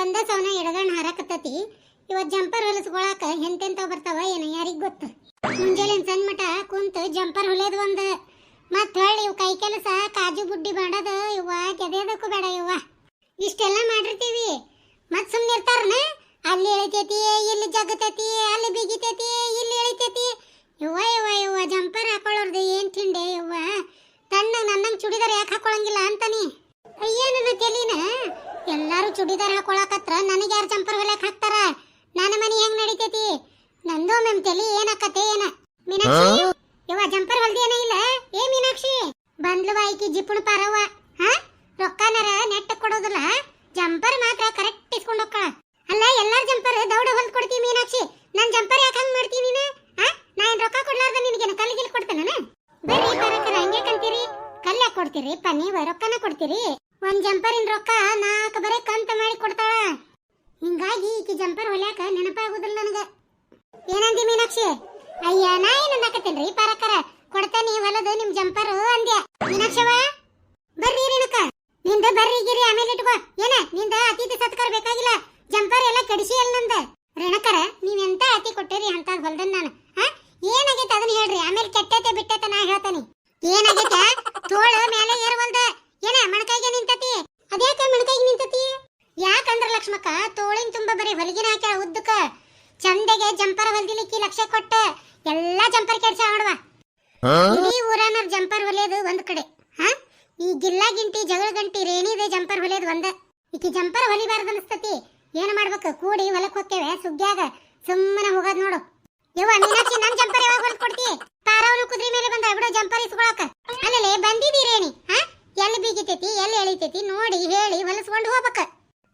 ಒಂದ ಸವನ ಎಡಗಣ್ಣ ಹಾರಾಕತ್ತತಿ. ಇವತ್ ಜಂಪರ್ ಹೊಲಸ್ಕೊಳಕ ಹೆಂತೆಂತ ಬರ್ತಾವ ಏನ ಯಾರಿಗ್ ಗೊತ್ತು. ಮುಂಜಾನೆ ಸಣ್ಣ ಮಟ ಕುಂತ ಜಂಪರ್ ಹೊಲಿಯೋದು ಒಂದು. ಮತ್ ಹೊಳ್ಳಿ ಇವ್ ಕೈ ಕೆಲಸ ಕಾಜು ಬುಡ್ಡಿ ಮಾಡದ. ಇವ್ವ ಕೆದೆದಕ್ಕೂ ಬೇಡ ಇವ್ವ. ಇಷ್ಟೆಲ್ಲ ಮಾಡಿರ್ತೀವಿ ಮತ್ ಸುಮ್ನೆ ಇರ್ತಾರನ ಅಲ್ಲಿ ಎಳಿತೈತಿ ಇಲ್ಲಿ ಜಗತೈತಿ ಅಲ್ಲಿ ಬಿಗಿತೈತಿ ಇಲ್ಲಿ ಎಳಿತೈತಿ ಇವ್ವ ಇವ್ವ ಇವ್ವ ಜಂಪರ್ ಹಾಕೊಳ್ಳೋರ್ದು ಏನ್ ತಿಂಡೆ ಇವ್ವ ತಣ್ಣಗ್ ನನ್ನಂಗ್ ಚುಡಿದಾರ್ ಯಾಕೆ ಹಾಕೊಳಂಗಿಲ್ಲ ಅಂತಾನಿ ಅಯ್ಯ ನನ್ನ ತೆಲಿನ ಎಲ್ಲಾರು ಚುಡಿದಾರ್ ಹಾಕೊಳಕತ್ರ ನನಗೆ ಯಾರು ಜಂಪರ್ ಹೊಲಕ್ ಹಾಕ್ತಾರ? ನನ್ನ ಮನಿ ಹೆಂಗ್ ನಡಿತೈತಿ? ನಂದು ಮೆಮ್ ತಲಿ ಏನಾಕತೆ ಏನ? ಮೀನಾಕ್ಷಿ? ಇವ ಜಂಪರ್ ಹೊಲ್ದಿ ಏನ ಇಲ್ಲ? ಏ ಮೀನಾಕ್ಷಿ? ಬಂದ್ಲು ಈಕಿ ಜಿಪ್ಪುಣ ಪಾರವ್ವ. ಹಾ? ರೊಕ್ಕನರ ನೆಟ್ಟ ಕೊಡೋದಿಲ್ಲ ಜಂಪರ್ ಮಾತ್ರ ಕರೆಕ್ಟ್ ಇಸ್ಕೊಂಡ್ ಹೋಗ್ಕಳ. ಅಲ್ಲ ಎಲ್ಲಾರ್ ಜಂಪರ್ ದೌಡ ಹೊಲ್ದ್ ಕೊಡ್ತೀವಿ ಮೀನಾಕ್ಷಿ? ನನ್ ಜಂಪರ್ ಯಾಕೆ ಹಂಗ್ ಮಾಡ್ತೀನಿ ನೀನು? ಹಾ? ನಾ ಏನ್ ರೊಕ್ಕ ಕೊಡ್ಲಾರ್ದ ನಿನಗೇನ ಕಲ್ಲಿಗಿಲ್ ಕೊಡ್ತಾನ ಬರ್ರಿ ಬರಕರ ಹಂಗೆ ಕಂತೀರಿ. ಕಲ್ಯ ಕೊಡ್ತೀರಿ? ಪನ್ನಿ ನೀವ ರೊಕ್ಕನ ಕೊಡ್ತೀರಿ? ಒಂದ್ ಜಂಪರಿನ ರೊಕ್ಕ ನಾಲ್ಕು ಬರೇ ಕಂತ ಮಾಡಿ ಕೊಡ್ತಾಳ. ಹಿಂಗಾಗಿ ಈಕಿ ಜಂಪರ್ ಹೊಲ್ಯಾಕ ನೆನಪಾಗುದಿಲ್ಲ ನನಗ. ಏನಂದಿ ಮೀನಾಕ್ಷಿ? ಅಯ್ಯ, ನಾ ಏನ್ ಅನ್ನಕತ್ತೇನ್ರಿ ಪಾರಕರ ಕೊಡ್ತಾನಿ ಹೊಲದ ನಿಮ್ ಜಂಪರ್ ಅಂದ್ಯ. ಮೀನಾಕ್ಷವ ಬರ್ರಿ ರೇಣುಕ ನಿಂದ ಬರ್ರಿ ಗಿರಿ ಆಮೇಲೆ ಇಟ್ಕೋ. ಏನ, ನಿಂದ ಅತಿಥಿ ಸತ್ಕಾರ ಬೇಕಾಗಿಲ್ಲ. ಜಂಪರ್ ಎಲ್ಲ ಕಡಿಸಿ ಅಲ್ಲ ನಂದ. ರೇಣಕರ, ನೀವ್ ಎಂತ ಅತಿ ಕೊಟ್ಟಿರಿ ಅಂತ ಹೊಲ್ದನ್ ನಾನು. ಏನಾಗೈತೆ ಅದನ್ನ ಹೇಳ್ರಿ? ಆಮೇಲೆ ಕೆಟ್ಟೈತೆ ಬಿಟ್ಟೈತೆ ನಾ ಹೇಳ್ತೇನಿ. ಏನಾಗೈತೆ ತೋಳ ಮೇಲೆ ಏರ್ವಲ್ದ ಹೊಲಿಗಿನ ಹಾಕ್ಯಾಳ ಉದ್ದಕ್ಕ ಚಂದಗೆ ಜಂಪರ್ ಹೊಲ್ದಿಲಿಕ್ಕಿ ಲಕ್ಷ ಕೊಟ್ಟ ಎಲ್ಲಾ ಜಂಪರ್ ಕೆಡ್ಸ ನೋಡುವ ಇಡೀ ಊರನ ಜಂಪರ್ ಹೊಲಿಯೋದು ಒಂದ್ ಕಡೆ. ಹಾ? ಈ ಗಿಲ್ಲಾ ಗಿಂಟಿ ಜಗಳ ಗಂಟಿ ರೇಣಿದೆ ಜಂಪರ್ ಹೊಲಿಯೋದು ಒಂದ. ಈಕಿ ಜಂಪರ್ ಹೊಲಿಬಾರ್ದು ಅನಸ್ತತಿ. ಏನ್ ಮಾಡ್ಬೇಕು? ಕೂಡಿ ಹೊಲಕ್ ಹೋಗ್ತೇವೆ ಸುಗ್ಗ್ಯಾಗ ಸುಮ್ಮನೆ ಹೋಗೋದ್ ನೋಡು. ಯವ್ವ ಮೀನಾಕ್ಷಿ ನನ್ ಜಂಪರ್ ಯಾವಾಗ ಹೊಲ್ದ್ ಕೊಡ್ತಿ? ಪಾರವನು ಕುದ್ರಿ ಮೇಲೆ ಬಂದ ಬಿಡೋ ಜಂಪರ್ ಇಸ್ಕೊಳಕ. ಅಲ್ಲೇ ಬಂದಿದಿ ರೇಣಿ. ಹಾ? ಎಲ್ಲಿ ಬೀಗಿತೈತಿ? ಎಲ್ಲಿ ಎಳಿತೈತಿ? ನೋಡಿ ಹೇಳಿ ಹೊಲಸ್ಕೊಂಡು ಹೋಗ್ಬೇಕ.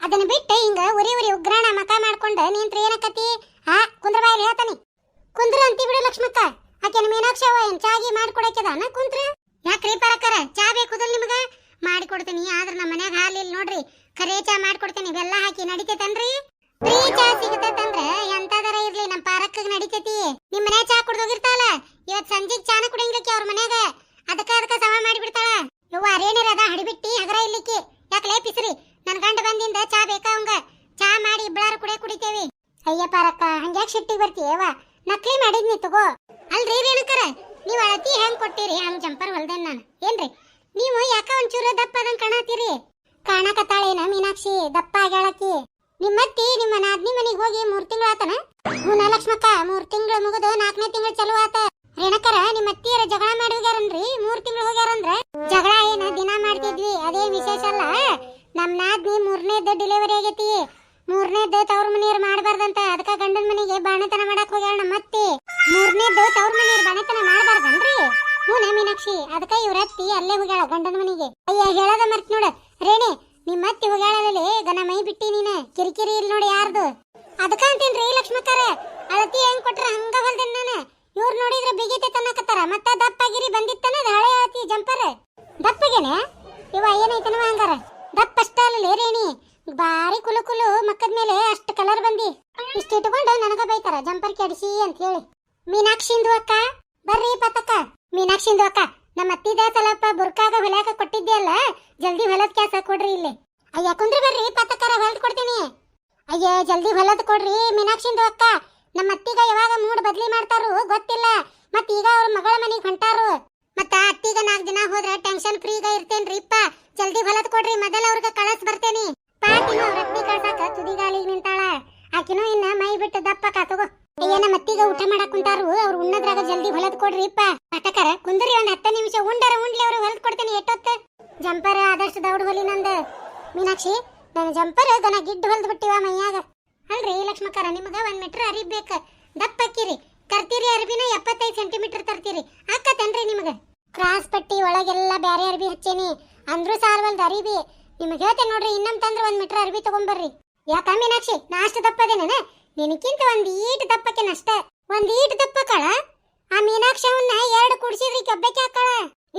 ಅದನ್ನ ಬಿಟ್ಟು ಹಿಂಗ ಉರಿ ಉರಿ ಉಗ್ರಾಣ ಮಕ ಮಾಡ್ಕೊಂಡ ನಿಂತ್ರ ಏನಕತಿ ಹಾ ಕುಂದ್ರ ಬಾಯಲ್ಲಿ ಹೇಳ್ತಾನೆ. ಕುಂದ್ರ ಅಂತಿ ಬಿಡು ಲಕ್ಷ್ಮಕ್ಕ. ಆಕೆನ ಮೀನಾಕ್ಷಿ ಅವ ಏನ್ ಚಾಗಿ ನಾ ಕುಂತ್ರ ಯಾಕ್ರಿ ಪರಕರ ಚಾ ಬೇಕುದಲ್ ನಿಮಗ? ಮಾಡಿಕೊಡ್ತೀನಿ, ಆದ್ರ ನಮ್ಮ ಮನ್ಯಾಗ ಹಾಲಿಲ್ಲ ನೋಡ್ರಿ. ಕರೆ ಚಾ ಮಾಡ್ಕೊಡ್ತೀನಿ ಬೆಲ್ಲ ಹಾಕಿ ನಡಿತೈತನ್ರಿ? ಫ್ರೀ ಚಾ ಸಿಗತೈತಂದ್ರ ಎಂತದರ ಇರ್ಲಿ ನಮ್ಮ ಪಾರಕ್ಕ ನಡಿತೈತಿ. ನಿಮ್ಮ ಮನ್ಯಾಗ ಚಾ ಕುಡ್ದೋಗಿರ್ತಾಳ ಇವತ್ ಸಂಜೆಗ್ ಚಾನ ಕುಡಿಯಂಗಿಲ್ಲಕಿ ಅವ್ರ ಮನ್ಯಾಗ ಅದಕ್ಕ ಅದಕ್ಕ ಸಮ ಮಾಡಿಬಿಡ್ತಾಳ ಯವ್ವ ಅರೇನಿರ ಅದ ಹಡಿಬಿಟ್ಟಿ ಹಗರ ಇಲ್ಲಿಕ್ಕಿ ಯಾಕಲೇ ಪಿಸ್ರಿ ನನ್ ಗಂಡ ಬಂದಿಂದ ಚಾ ಬೇಕಾ ಅವಂಗ ಚಾ ಮಾಡಿ ಇಬ್ಬಳಾರು ಕುಡಿಯ ಕುಡಿತೇವಿ ಅಯ್ಯ ಪಾರಕ್ಕ ಹಂಗ್ಯಾಕ್ ಶಿಟ್ಟಿಗೆ ಬರ್ತೀಯವ ನಕ್ಲಿ ಮಾಡಿದ್ನಿ ತಗೋ ಅಲ್ರಿ ರೇಣುಕರ ನೀವ್ ಅಳತಿ ಹೆಂಗ್ ಕೊಟ್ಟಿರಿ ಹಂಗ್ ಜಂಪರ್ ಹೊಲ್ದೇನ್ ನಾನು ಏನ್ರಿ ನೀವು ಯಾಕ ಒಂಚೂರು ದಪ್ಪ ಅದಂಗ್ ಕಾಣತೀರಿ ಕಾಣಕತ್ತಾಳೇನ ಮೀನಾಕ್ಷಿ ದಪ್ಪ ಆಗ್ಯಾಳಕಿ ನಿಮ್ಮತ್ತಿ ನಿಮ್ಮ ನಾದ್ನಿ ಮನಿಗ್ ಹೋಗಿ ಮೂರ್ ತಿಂಗಳು ಆತನ ಹ್ಞೂ ಲಕ್ಷ್ಮಕ್ಕ ಮೂರ್ ತಿಂಗಳು ಮುಗಿದು ನಾಲ್ಕನೇ ತಿಂಗಳು ಚಲೋ ಆತ ರೇಣಕರ ನಿಮ್ಮ ಅತ್ತಿಯರ ಜಗಳ ಮಾಡಿ ಹೋಗ್ಯಾರನ್ರಿ ಮೂರ್ ತಿಂಗಳು ಹೋಗ್ಯಾರಂದ್ರ ಜಗಳ ಏನ ದಿನ ಮಾಡ್ತಿದ್ವಿ ಅದೇ ವಿಶೇಷ ಅಲ್ಲ ನಮ್ ನಾದ್ನಿ ಮೂರನೇದ ಡೆಲಿವರಿ ಆಗೈತಿ. ಮೂರನೇದ ತವ್ರ ಮನೆಯವ್ರು ಮಾಡಬಾರ್ದಂತ. ಅದಕ್ಕ ಗಂಡನ ಮನೆಗೆ ಬಾಣತನ ಮಾಡಕ್ ಹೋಗ್ಯಾಳ ನಮ್ಮ ಅತ್ತಿ. ಮೂರನೇದು ತವ್ರ ಮನೆಯವ್ರು ಬಾಣತನ ಮಾಡಬಾರ್ದನ್ರಿ? ಹ್ಞೂ ಮೀನಾಕ್ಷಿ. ಅದಕ್ಕ ಇವ್ರ ಅತ್ತಿ ಅಲ್ಲೇ ಹೋಗ್ಯಾಳ ಗಂಡನ ಮನೆಗೆ. ಅಯ್ಯ, ಹೇಳದ ಮರ್ತ್ ನೋಡ. ರೇಣಿ ನಿಮ್ಮ ಅತ್ತಿ ಹೋಗ್ಯಾಳಲ್ಲಿ ಗನ ಮೈ ಬಿಟ್ಟಿ ನೀನ. ಕಿರಿಕಿರಿ ಇಲ್ಲ ನೋಡಿ ಯಾರ್ದು? ಅದಕ್ಕ ಅಂತೇನ್ರಿ ಲಕ್ಷ್ಮಕ್ಕರ? ಅಳತಿ ಹೆಂಗ್ ಕೊಟ್ರ ಹಂಗ ಹೊಲ್ದೇನ್ ನಾನು? ಇವ್ರು ನೋಡಿದ್ರೆ ಬಿಗಿತೆ ತನ್ನಕತ್ತಾರ ಮತ್ತ ದಪ್ಪಾಗಿರಿ ಬಂದಿತ್ತನ? ಹಳೆ ಆತಿ ಜಂಪರ್? ದಪ್ಪಗೇನೆ ಇವ ಏನೈತನವ ಹಂಗಾರ? ದಪ್ಪ ಅಷ್ಟ ರೇಣಿ ಬಾರಿ ಕುಲು ಕುಲು ಮಕ್ಕದ ಮೇಲೆ ಅಷ್ಟು ಕಲರ್ ಬಂದಿ. ಇಷ್ಟ ಇಟ್ಕೊಂಡು ನನಗ ಬೈತಾರ ಜಂಪರ್ ಕೆಡಿಸಿ ಅಂತ ಹೇಳಿ. ಮೀನಾಕ್ಷಿಂದು ಅಕ್ಕ, ಬರ್ರಿ ಪತಕ್ಕ. ಮೀನಾಕ್ಷಿಂದು ಅಕ್ಕ, ನಮ್ಮ ಅತ್ತಿದ ಸಲಪ್ಪ ಬುರ್ಕಾಗ ಹೊಲ್ಯಾಕ ಕೊಟ್ಟಿದ್ದೆ ಜಲ್ದಿ ಹೊಲದ ಕ್ಯಾಸ ಕೊಡ್ರಿ ಇಲ್ಲಿ. ಅಯ್ಯ, ಕುಂದ್ರಿ ಬರ್ರಿ, ಪತಕ್ಕರ ಹೊಲ್ದ್ ಕೊಡ್ತೀನಿ. ಅಯ್ಯ, ಜಲ್ದಿ ಹೊಲದ ಕೊಡ್ರಿ ಮೀನಾಕ್ಷಿಂದು ಅಕ್ಕ. ನಮ್ಮ ಅತ್ತಿಗ ಯಾವಾಗ ಮೂಡ್ ಬದ್ಲಿ ಮಾಡ್ತಾರು ಗೊತ್ತಿಲ್ಲ. ಮತ್ ಈಗ ಅವ್ರ ಮಗಳ ಮನೆಗೆ ಹೊಂಟಾರು. ಮತ್ತ ಅತ್ತಿಗ ನಾಲ್ಕು ದಿನ ಹೋದ್ರ ಟೆನ್ಷನ್ ಫ್ರೀಗ ಇರ್ತೇನ್ರಿ, ಇಪ್ಪ. ಜಲ್ದಿ ಹೊಲದ್ ಕೊಡ್ರಿ, ಮೊದಲ ಅವ್ರಿಗೆ ಕಳಸ್ ಬರ್ತೇನಿ. ಪಾಟಿನ ರತ್ನಿ ಕಳ್ಸಾಕ ತುದಿಗಾಲಿಗೆ ನಿಂತಾಳ. ಆಕಿನೂ ಇನ್ನ ಮೈ ಬಿಟ್ಟು ದಪ್ಪಕ ತಗೋ. ಏನ ಮತ್ತೀಗ ಊಟ ಮಾಡಕ್ ಕುಂತಾರು ಅವ್ರು ಉಣ್ಣದ್ರಾಗ ಜಲ್ದಿ ಹೊಲದ್ ಕೊಡ್ರಿ, ಇಪ್ಪ. ಪಟಕರ, ಕುಂದ್ರಿ ಒಂದ್ ಹತ್ತ ನಿಮಿಷ, ಉಂಡರ ಉಂಡ್ಲಿ ಅವ್ರು ಹೊಲದ್ ಕೊಡ್ತೇನೆ ಎಷ್ಟೊತ್ತ. ಜಂಪರ್ ಆದಷ್ಟು ದೌಡ್ ಹೊಲಿ ನಂದ. ಮೀನಾಕ್ಷಿ ನನ್ನ ಜಂಪರ್ ದನ ಗಿಡ್ಡು ಹೊಲ್ದ್ ಬಿಟ್ಟಿವ ಮೈಯಾಗ. ಅಲ್ರಿ ಲಕ್ಷ್ಮಕ್ಕರ ನಿಮಗ ಒಂದ್ ಮೀಟರ್ ಅರಿಬ್ ಬೇಕ. ದಪ್ಪ ಅಕ್ಕಿರಿ. ತರ್ತೀರಿ ಅರ್ಬಿನ ಎಪ್ಪತ್ತೈದು ಸೆಂಟಿಮೀಟರ್ ತರ್ತೀರಿ. ಅಕ್ಕತೇನ್ರಿ ನಿಮಗ? ಕ್ರಾಸ್ ಪಟ್ಟಿ ಒಳಗೆಲ್ಲ ಬ್ಯಾರೆ ಅರ್ಬಿ ಹಚ್ಚೇನಿ. ಅಂದ್ರೂ ಒಂದು ಅರಿಬಿ ನಿಮಗೆ ಹೇಳ್ತೇನೆ ನೋಡ್ರಿ, ಇನ್ನೊಂದು ತಂದ್ರೆ ಒಂದು ಮೀಟರ್ ಅರ್ಬಿ ತಗೊಂಬರ್ರಿ. ಯಾಕ ಮೀನಾಕ್ಷಿ ನಾ ಅಷ್ಟು ದಪ್ಪದೇನ ನಿನಕ್ಕಿಂತ ಒಂದು ಈಟ್ ದಪ್ಪಕ್ಕೇನ ನಷ್ಟ ಒಂದ್ ಈಟ್ ಆ ಮೀನಾಕ್ಷಿ ಅವನ್ನ ಎರಡು ಕುಡಿಸಿದ್ರಿ, ಕಬ್ಬಕ್ಕೆ ಹಾಕಳ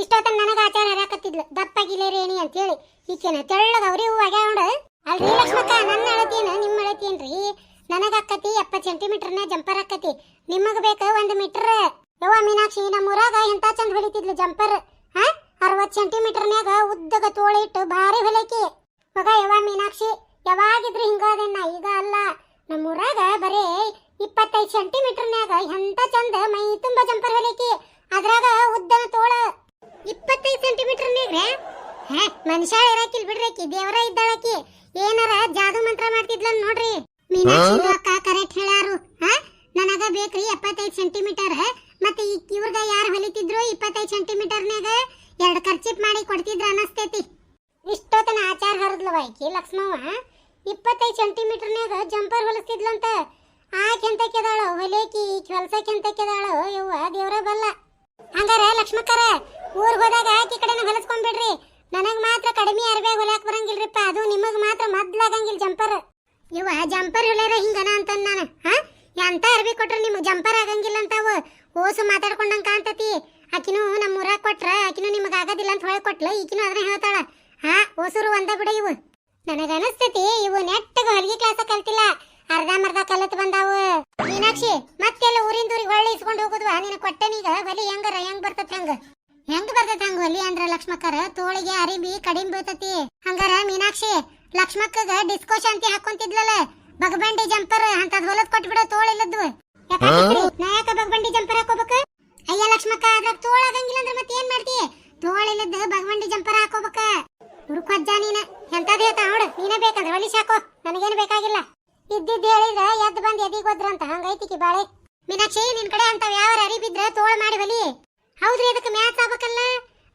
ಇಷ್ಟೊತ್ತ ನನಗೆ ಆಚಾರ ಹರಾಕತ್ತಿದ್ಲು ದಪ್ಪಗಿಲ್ಲ ರೇಣಿ ಅಂತ ಹೇಳಿ ಈಕೆನ ತೆಳ್ಳಗ ಅವ್ರಿ ಹೂ ಆಗ್ಯಾವ ಅಲ್ರಿ ಲಕ್ಷ್ಮಕ್ಕ, ನನ್ನ ಅಳತಿನ ನಿಮ್ಮ ಅಳತಿಯನ್ರಿ ನನಗ ಎಪ್ಪತ್ತು ಎಪ್ಪತ್ ಸೆಂಟಿಮೀಟರ್ನ ಜಂಪರ್ ಹಾಕತಿ ನಿಮಗೆ ಬೇಕ ಒಂದ್ ಮೀಟರ್. ಯವ್ವ ಮೀನಾಕ್ಷಿ ನಮ್ಮ ಊರಾಗ ಎಂತ ಚಂದ ಹೊಡಿತಿದ್ಲು ಜಂಪರ್? ಹಾ? ಅರವತ್ ಸೆಂಟಿಮೀಟರ್ನ್ಯಾಗ ಉದ್ದಗ ತೋಳಿಟ್ಟು ಭಾರಿ ಹೊಲಕಿ. ಮಗ ಯವ್ವ ಮೀನಾಕ್ಷಿ ಯಾವಾಗಿದ್ರು ಹಿಂಗಾದೆನ್ನ ಈಗ ಅಲ್ಲ. ನಮ್ಮೂರಾಗ ಬರೀ ಇಪ್ಪತ್ತೈದು ಸೆಂಟಿಮೀಟರ್ನ್ಯಾಗ ಎಂತ ಚಂದ ಮೈ ತುಂಬ ಜಂಪರ್ ಹೊಲಿಕಿ. ಅದ್ರಾಗ ಉದ್ದನ ತೋಳ. ಇಪ್ಪತ್ತೈದು ಸೆಂಟಿಮೀಟರ್ನ್ಯಾಗ್ರೆ ಹೇ ಮನುಷ್ಯ ಇರಾಕಿಲ್ ಬಿಡ್ರಕಿ ದೇವರ ಇದ್ದಾಳಕಿ. ಏನಾರ ಜಾದು ಮಂತ್ರ ಮಾಡ್ತಿದ್ಲ ನೋಡ್ರಿ. ಮೀನಾಕ್ಷಿ ಅಕ್ಕ ಕರೆಕ್ಟ್ ಹೇಳ್ಯಾರು. ಹಾ? ನನಗ ಬೇಕ್ರಿ ಎಪ್ಪತ್ತೈದು ಸೆಂಟಿಮೀಟರ್ ಮತ್ತೆ ಇವ್ರಗ ಯಾರು ಹೊಲಿತಿದ್ರು ಇಪ್ಪತ್ತೈದು ಸೆಂಟಿಮೀಟರ್ನ್ಯಾಗ ಎರಡು ಖರ್ಚಿಪ್ ಮಾಡಿ ಕೊಡ್ತಿದ್ರ ಅನಸ್ತೈತಿ. ಇಷ್ಟೊತ್ತನ ಆಚಾರ ಹರಿದ್ಲವ ಈಕಿ ಲಕ್ಷ್ಮವ್ವ? ಇಪ್ಪತ್ತೈದು ಸೆಂಟಿಮೀಟರ್ನ್ಯಾಗ ಜಂಪರ್ ಹೊಲಿಸ್ತಿದ್ಲಂತ. ಆಕೆಂತ ಕೆದಾಳು ಹೊಲೇಕಿ ಹೊಲ್ಸಕ್ಕೆಂತ ಕೆದಾಳು ಯವ್ವ ದೇವ್ರ ಬಲ್ಲ. ಹಂಗಾರ ಲಕ್ಷ್ಮಕ್ಕರ, ಊರಿಗೆ ಹೋದಾಗ ಆಕಿ ಕಡೆನ ಹೊಲಿಸ್ಕೊಂಡ್ಬಿಡ್ರಿ ನನಗೆ ಮಾತ್ರ ಕಡಿಮೆ ಅರ್ಬೆ ಬರಂಗಿಲ್ಲ ಬರಂಗಿಲ್ರಿಪ್ಪ, ಅದು ನಿಮಗೆ ಮಾತ್ರ ಮೊದ್ಲಾಗಂಗಿಲ್ಲ ಜಂಪರ್ ಇವ ಜಂಪರ್ ಹೇಳ್ಯಾರ ಹಿಂಗನ ಅಂತ ನಾನು, ಹಾ? ಎಂತ ಅರ್ಬಿ ಕೊಟ್ರೆ ನಿಮ್ಗೆ ಜಂಪರ್ ಆಗಂಗಿಲ್ಲ ಅಂತಾವು ಓಸು ಮಾತಾಡ್ಕೊಂಡಂಗೆ ಕಾಣ್ತತಿ. ಆಕಿನೂ ನಮ್ಮ ಊರಾಗ ಕೊಟ್ರ ಆಕಿನೂ ನಿಮಗ ಆಗೋದಿಲ್ಲ ಅಂತ ಹೊಳ್ ಕೊಟ್ಲ. ಈಕಿನೂ ಅದನ್ನ ಹೇಳ್ತಾಳ ಹಾ ಓಸುರು ಒಂದ ಬಿಡ ಇವು. ನನಗ ಅನಸ್ತತಿ ಇವು ನೆಟ್ಟಗ ಹೊಲಿಗೆ ಕ್ಲಾಸ ಕಲ್ತಿಲ್ಲ. ಅರ್ಧ ಮರ್ಧ ಕಲತ್ ಬಂದಾವು. ಮೀನಾಕ್ಷಿ ಮತ್ತೆಲ್ಲ ಊರಿಂದ ಊರಿಗೆ ಹೊಳ್ಳಿ ಇಸ್ಕೊಂಡು ಹೋಗುದ್ವಾ? ನಿನ ಕೊಟ್ಟನೀಗ ಹೊಲಿ ಹೆಂಗರ ಹೆಂಗ್ ಬರ್ತತ್ ಹಂಗ? ಹೆಂಗ್ ಬರ್ತೈತಿ ಹಂಗ ಹೊಲಿ ಅಂದ್ರ ಲಕ್ಷ್ಮಕ್ಕರ? ತೋಳಿಗೆ ಅರಿಬಿ ಕಡಿಮೆ ಬೀಳ್ತತಿ. ಹಂಗಾರ ಮೀನಾಕ್ಷಿ ಲಕ್ಷ್ಮಕ್ಕಗ ಡಿಸ್ಕೋ ಶಾಂತಿ ಹಾಕೊಂತಿದ್ಲಲ್ಲ? ಬಗಬಂಡಿ ಜಂಪರ್ ಅಂತದ್ ಹೊಲದ್ ಕೊಟ್ಬಿಡ ತೋಳಿಲ್ಲದ್ವು ನಾ ಯಾಕ ಬಗಬಂಡಿ ಜಂಪರ್ ಹಾಕೋಬೇಕ? ಲಕ್ಷ್ಮಕ್ಕ ತೋಳ ಆಗಂಗಿಲ್ಲ ಅಂದ್ರೆ ಮತ್ತೆ ಏನ್ ಮಾಡ್ತಿ? ತೋಳ ಇಲ್ಲದ ಭಗವಂಡಿ ಜಂಪರ ಹಾಕೋಬೇಕ. ಹುಡುಕಜ್ಜ ನೀನ. ಎಂತದ ಹೇಳ್ತಾ ನೋಡು, ನೀನೇ ಬೇಕಂದ್ರೆ ಹೊಲಿ ಸಾಕೋ. ನನಗೇನು ಬೇಕಾಗಿಲ್ಲ. ಇದ್ದಿದ್ದ ಹೇಳಿದ್ರ ಎದ್ದು ಬಂದು ಎದಿಗ್ ಹೋದ್ರಂತ ಹಂಗೈತಿಕಿ ಬಾಳೆ. ಮೀನಾಕ್ಷಿ, ನಿನ್ ಕಡೆ ಅಂತಾವ್ ಯಾವ ಅರಿ ಬಿದ್ರ ತೋಳ ಮಾಡಿ ಬಲಿ ಹೌದ್ರಿ ಅದಕ್ಕೆ ಮ್ಯಾಚ್ ಆಗ್ಬೇಕಲ್ಲ?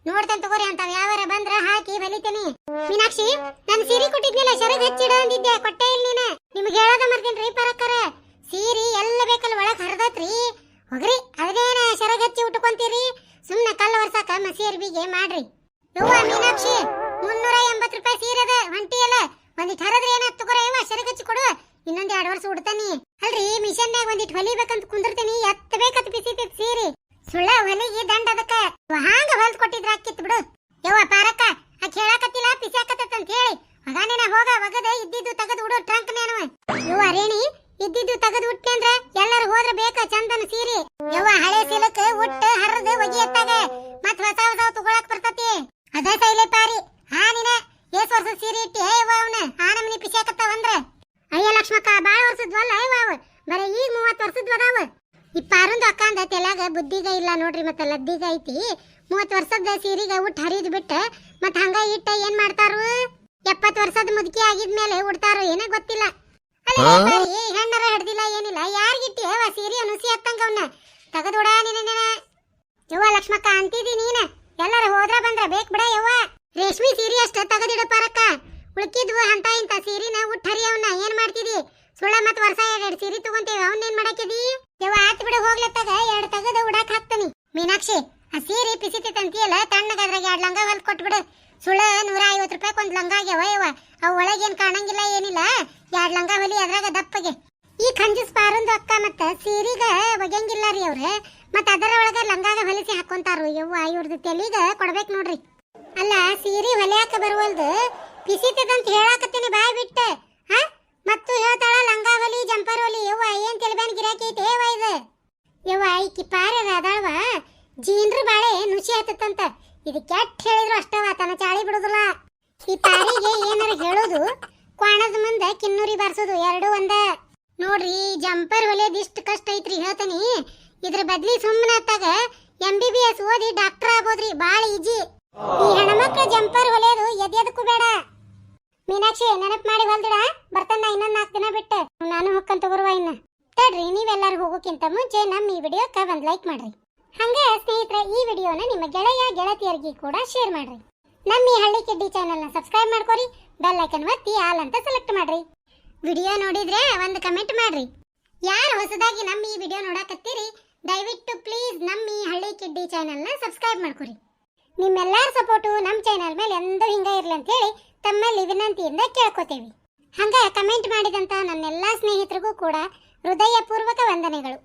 ನೋಡ್ತೇನೆ ತಗೋರಿ ಅಂತಾವ್ ಯಾವಾರ ಬಂದ್ರ ಹಾಕಿ ಹೊಲಿತೇನಿ ಮೀನಾಕ್ಷಿ, ನನ್ ಸೀರೆ ಕೊಟ್ಟಿದ್ನಲ್ಲ ಶರಗ್ ಹಚ್ಚಿಡ ಅಂದಿದ್ದೆ. ಕೊಟ್ಟೆ ಇಲ್ಲ ನೀನ. ನಿಮ್ಗೆ ಹೇಳೋದ ಮರ್ದೇನ್ರಿ ಪರಕ್ಕರ. ಸೀರಿ ಎಲ್ಲ ಬೇಕಲ್ಲ, ಒಳಗ್ ಹರಿದತ್ರಿ. ಹೋಗ್ರಿ ಅದೇನ ಶರಗಚ್ಚಿ ಉಟ್ಕೊಂತೀರಿ? ಸುಮ್ಮನೆ ಕಲ್ಲು ಒರ್ಸಾಕ ಮಸಿ ಅರ್ಬಿಗೆ ಮಾಡ್ರಿ. ಯವ್ವ ಮೀನಾಕ್ಷಿ, ಮುನ್ನೂರ ಎಂಬತ್ ರೂಪಾಯಿ ಸೀರೆ ಅದ ಹೊಂಟಿ ಅಲ್ಲ? ಒಂದಿಟ್ಟು ಹರದ್ರೆ ಏನಾತ್ ತಗೋರ ಯವ್ವ? ಶರಗಚ್ಚಿ ಕೊಡು. ಇನ್ನೊಂದ್ ಎರಡು ವರ್ಷ ಉಡ್ತಾನಿ. ಅಲ್ರಿ ಮಿಷನ್ನಾಗ ಒಂದಿಟ್ಟು ಹೊಲಿಬೇಕಂತ ಕುಂದಿರ್ತೀನಿ. ಎತ್ತ ಬೇಕತ್ ಬಿಸಿ ಸೀರೆ. ಸುಳ್ಳ ಹೊಲಿಗೆ ದಂಡ ಅದಕ್ಕ. ಹಾಂಗ ಹೊಲ್ದು ಕೊಟ್ಟಿದ್ರ ಹಾಕಿತ್ ಬಿಡು. ಯವ್ವ, ಪಾರಕ್ಕ, ಆಕೆ ಹೇಳಕತ್ತಿಲ್ಲ ಪಿಸಾಕತ್ತ ಅಂತ ಹೇಳಿ. ಮಗನೇನ ಹೋಗ ಒಗದ ಇದ್ದಿದ್ದು ತಗದು ಉಡು, ಟ್ರಂಕ್ ನೇನವ ಯವ್ವ, ರೇಣಿ ಇದ್ದಿದ್ದು ತಗದು ಉಟ್ಟಿ ಅಂದ್ರ ಎಲ್ಲರೂ ಹೋದ್ರ ಬೇಕ ಚಂದನ ಸೀರಿ? ಯವ್ವ ಹಳೆ ಸಿಲಕ್, ಉಟ್ಟ, ಹರಿದು, ಒಗಿ ಎತ್ತಾಗ. ಮತ್ ಹೊಸ ಹೊಸ ತಗೊಳಕ್ ಬರ್ತತಿ. ಅದ ಸೈಲೆ ಪಾರಿ. ಹಾ ನಿನ ಏಸ್ ವರ್ಷದ ಸೀರೆ ಇಟ್ಟಿ ಯವ್ವ ಅವನ, ಆ ನಮ್ನಿ ಪಿಸಾಕತ್ತಾವಂದ್ರ ಅಯ್ಯ ಲಕ್ಷ್ಮಕ್ಕ, ಬಾಳ ವರ್ಷದ್ವಲ್ಲ ಅಯ್ಯವ ಅವ. ಬರೀ ಈಗ ಮೂವತ್ತು ವರ್ಷದ ಅದಾವ ಈ ಪಾರುಂದು ಅಕ್ಕ ಅಂದ ತೆಲಾಗ ಬುದ್ಧಿಗ ಇಲ್ಲ ನೋಡ್ರಿ ಮತ್ತೆ ಲದ್ದಿಗ ಐತಿ. ಮೂವತ್ತು ವರ್ಷದ ಸೀರೆಗೆ ಉಟ್ ಹರಿದ್ ಬಿಟ್ಟ, ಮತ್ತೆ ಹಂಗ ಇಟ್ಟ ಏನ್ ಮಾಡ್ತಾರು? ಎಪ್ಪತ್ತು ವರ್ಷದ ಮುದುಕಿ ಆಗಿದ್ಮೇಲೆ ಉಡ್ತಾರೋ ಏನೋ ಗೊತ್ತಿಲ್ಲ. ಪಾರಿ, ಹೆಣ್ಣರ ಹಿಡ್ದಿಲ್ಲ ಏನಿಲ್ಲ. ಯಾರಿಗಿಟ್ಟಿ? ಅವ ಸೀರೆ ಅನುಸಿ ಹತ್ತಂಗ ಅವನ್ನ ತಗದುಡ ನಿನ್ನ ಯವ್ವ ಲಕ್ಷ್ಮಕ್ಕ ಅಂತಿದಿ ನೀನ. ಎಲ್ಲರ ಹೋದ್ರ ಬಂದ್ರ ಬೇಕ್ ಬಿಡ ಯವ್ವ. ರೇಷ್ಮಿ ಸೀರೆ ಅಷ್ಟ ತಗದಿಡ ಪರಕ್ಕ. ಉಳ್ಕಿದ್ವು ಅಂತ ಇಂತ ಸೀರಿನ ಉಟ್ ಹರಿ ಅವನ್ನ ಏನ್ ಮಾಡ್ತಿದಿ? ಸುಳ್ಳ ಮತ್ ವರ್ಷ ಎರಡ್ ಸೀರೆ ತಗೊಂತೇವೆ. ಅವನ್ ಏನ್ ಮಾಡಾಕಿದಿ? ಯವ್ವ ಆತ್ ಬಿಡು ಹೋಗ್ಲತ್ತಾಗ ಎರಡ್ ತಗದ ಉಡಾಕ್ ಹಾಕ್ತಾನಿ ಮೀನಾಕ್ಷಿ ಆ ಸೀರೆ ಪಿಸಿತಂತಿಯಲ್ಲ ತಣ್ಣಗ ಅದ್ರಾಗ ಎರಡ್ ಲಂಗ ಹೊಲ್ದ್ ಸುಳ್ಳ ನೂರ ಐವತ್ತು ರೂಪಾಯಿ ಒಂದ್ ಲಂಗ ಆಗ್ಯಾವ ಅವ ಒಳಗೇನ್ ಕಾಣಂಗಿಲ್ಲ, ಏನಿಲ್ಲ. ಎರಡ್ ಲಂಗ ಹೊಲಿ ಅದ್ರಾಗ ದಪ್ಪಗೆ. ಈ ಖಂಜಿಸ್ ಪಾರೊಂದು ಅಕ್ಕ ಮತ್ತ ಸೀರಿಗ ಒಗ್ಯಂಗಿಲ್ಲ ರೀ ಅವ್ರ. ಮತ್ತ ಅದರ ಒಳಗ ಲಂಗಾಗ ಹೊಲಿಸಿ ಹಾಕೊಂತಾರು ಯವ್ವ. ಇವ್ರದ್ದು ತೆಲಿಗ ಕೊಡ್ಬೇಕ್ ನೋಡ್ರಿ. ಅಲ್ಲ, ಸೀರೆ ಹೊಲಿಯಾಕ ಬರುವಲ್ದು ಪಿಸಿತದಂತ ಹೇಳಾಕತ್ತೀನಿ ಬಾಯ್ ಬಿಟ್ಟ. ಹಾ? ಮತ್ತು ಹೇಳ್ತಾಳ, ಲಂಗಾ ಹೊಲಿ, ಜಂಪರ್ ಹೊಲಿ. ಯವ್ವ, ಏನ್ ತೆಲ್ಬೇನ್ ಗಿರಾಕಿ ಐತೆ ಯವ್ವ ಇದು? ಯವ್ವ, ಈಕಿ ಪಾರ್ಯದ ಅದಾಳವ ಜೀನ್ರ ಬಾಳೆ ನುಸಿ ಹತ್ತಂತ ಇದು ಕೆಟ್ಟ ಹೇಳಿದ್ರು ಜಂಪರ್ ಹೊಲಿಯೋದು ಇಷ್ಟು ಕಷ್ಟ ಐತ್ರಿ ಹೇಳ್ತಾನಿ. ಇದ್ರ ಬದ್ಲಿ ಸುಮ್ಮನೆ ಆತಾಗ ಎಂ ಬಿ ಬಿ ಎಸ್ ಓದಿ ಡಾಕ್ಟರ್ ಆಗೋದ್ರಿ ಬಾಳ ಈಜಿ ಈ ಹೆಣ್ಮಕ್ಳು ಜಂಪರ್ ಹೊಲಿಯೋದು ಎದ್ಯದಕ್ಕೂ ಬೇಡ. ಮೀನಾಕ್ಷಿ, ನೆನಪ್ ಮಾಡಿ ಹೊಲ್ದಿಡ. ಬರ್ತಾನ ಇನ್ನೊಂದು ನಾಲ್ಕು ದಿನ ಬಿಟ್ಟು. ನಾನು ಹೊಕ್ಕಂತ ಬರುವ ಇನ್ನ. ತಡ್ರಿ, ನೀವೆಲ್ಲರೂ ಹೋಗೋಕ್ಕಿಂತ ಮುಂಚೆ ನಮ್ಮ ಈ ವಿಡಿಯೋಕ್ಕೆ ಒಂದು ಲೈಕ್ ಮಾಡ್ರಿ. ಹಂಗೆ ಸ್ನೇಹಿತರೆ, ಈ ವಿಡಿಯೋನ ನಿಮ್ಮ ಗೆಳೆಯ, ಗೆಳತಿಯರಿಗೆ ಕೂಡ ಶೇರ್ ಮಾಡ್ರಿ. ನಮ್ಮ ಈ ಹಳ್ಳಿ ಕಿಡ್ಡಿ ಚಾನೆಲ್ನ ಸಬ್ಸ್ಕ್ರೈಬ್ ಮಾಡ್ಕೊರಿ. ಬೆಲ್ ಐಕನ್ ಒತ್ತಿ ಆಲ್ ಅಂತ ಸೆಲೆಕ್ಟ್ ಮಾಡ್ರಿ. ವಿಡಿಯೋ ನೋಡಿದ್ರೆ ಒಂದು ಕಮೆಂಟ್ ಮಾಡ್ರಿ. ಯಾರು ಹೊಸದಾಗಿ ನಮ್ಮ ಈ ವಿಡಿಯೋ ನೋಡಕತ್ತೀರಿ, ದಯವಿಟ್ಟು ಪ್ಲೀಸ್ ನಮ್ಮ ಈ ಹಳ್ಳಿ ಕಿಡ್ಡಿ ಚಾನೆಲ್ನ ಸಬ್ಸ್ಕ್ರೈಬ್ ಮಾಡ್ಕೊರಿ. ನಿಮ್ಮೆಲ್ಲರ ಸಪೋರ್ಟು ನಮ್ಮ ಚಾನೆಲ್ ಮೇಲೆ ಎಂದೂ ಹಿಂಗ ಇರಲಿ ಅಂತೇಳಿ ತಮ್ಮಲ್ಲಿ ವಿನಂತಿಯಿಂದ ಕೇಳ್ಕೊತೇವೆ. ಹಂಗ ಕಮೆಂಟ್ ಮಾಡಿದಂಥ ನನ್ನೆಲ್ಲ ಸ್ನೇಹಿತರಿಗೂ ಕೂಡ ಹೃದಯಪೂರ್ವಕ ವಂದನೆಗಳು.